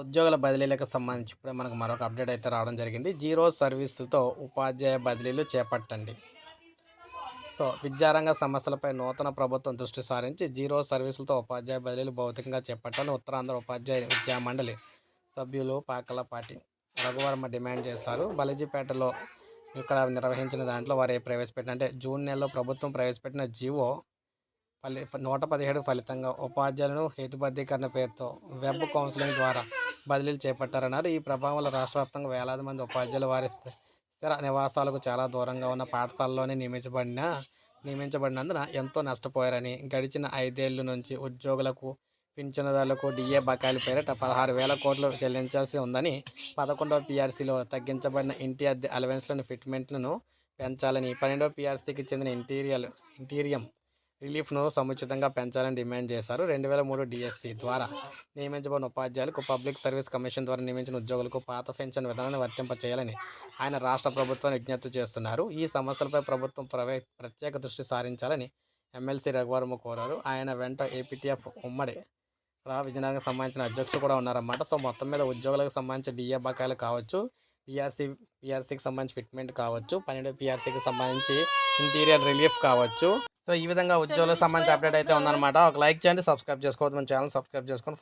ఉద్యోగుల బదిలీలకు సంబంధించి ఇప్పుడే మనకు మరొక అప్డేట్ అయితే రావడం జరిగింది. జీరో సర్వీసుతో ఉపాధ్యాయ బదిలీలు చేపట్టండి. సో విద్యారంగ సమస్యలపై నూతన ప్రభుత్వం దృష్టి సారించి జీరో సర్వీసులతో ఉపాధ్యాయ బదిలీలు భౌతికంగా చేపట్టాలని ఉత్తరాంధ్ర ఉపాధ్యాయ విద్యా మండలి సభ్యులు పాకలపాటి రఘువర్మ డిమాండ్ చేశారు. బలిజీపేటలో ఇక్కడ నిర్వహించిన దాంట్లో వారు ఏ ప్రవేశపెట్టిన అంటే జూన్ నెలలో ప్రభుత్వం ప్రవేశపెట్టిన జీవో ఫలి నూట పదిహేడు ఫలితంగా ఉపాధ్యాయులను హేతుబద్ధీకరణ పేరుతో వెబ్ కౌన్సిలింగ్ ద్వారా బదిలీలు చేపట్టారన్నారు. ఈ ప్రభావం వల్ల రాష్ట్ర వ్యాప్తంగా వేలాది మంది ఉపాధ్యాయులు వారి స్థిర నివాసాలకు చాలా దూరంగా ఉన్న పాఠశాలలోనే నియమించబడిన నియమించబడినందున ఎంతో నష్టపోయారని. గడిచిన ఐదేళ్ళ నుంచి ఉద్యోగులకు పింఛనుదారులకు డిఏ బకాయిల పేరిట పదహారు వేల కోట్లు చెల్లించాల్సి ఉందని పదకొండవ పీఆర్సీలో తగ్గించబడిన ఇంటి అద్దె అలవెన్స్లను ఫిట్మెంట్లను పెంచాలని పన్నెండవ పీఆర్సీకి చెందిన ఇంటీరియల్ ఇంటీరియం రిలీఫ్ను సముచితంగా పెంచాలని డిమాండ్ చేశారు. రెండు వేల మూడు డిఎస్సి ద్వారా నియమించబడిన ఉపాధ్యాయులకు పబ్లిక్ సర్వీస్ కమిషన్ ద్వారా నియమించిన ఉద్యోగులకు పాత పెన్షన్ విధానాన్ని వర్తింపచేయాలని ఆయన రాష్ట్ర ప్రభుత్వాన్ని విజ్ఞప్తి చేస్తున్నారు. ఈ సమస్యలపై ప్రభుత్వం ప్రవే ప్రత్యేక దృష్టి సారించాలని ఎమ్మెల్సీ రఘువర్మ కోరారు. ఆయన వెంట ఏపీటీఎఫ్ ఉమ్మడి రా విజయనగరం సంబంధించిన అధ్యక్షులు కూడా ఉన్నారన్నమాట. సో మొత్తం మీద ఉద్యోగులకు సంబంధించి డిఏ బకాయిలు కావచ్చు పిఆర్సీ పిఆర్సీకి సంబంధించి ఫిట్మెంట్ కావచ్చు పన్నెండు పిఆర్సీకి సంబంధించి ఇంటీరియర్ రిలీఫ్ కావచ్చు. సో ఈ విధంగా ఉద్యోగులకు సంబంధించి అప్డేట్ అయితే ఉందన్నమాట. ఒక లైక్ చేయండి సబ్స్క్రైబ్ చేసుకోవద్దు మన ఛానల్ సబ్స్క్రైబ్ చేసుకొని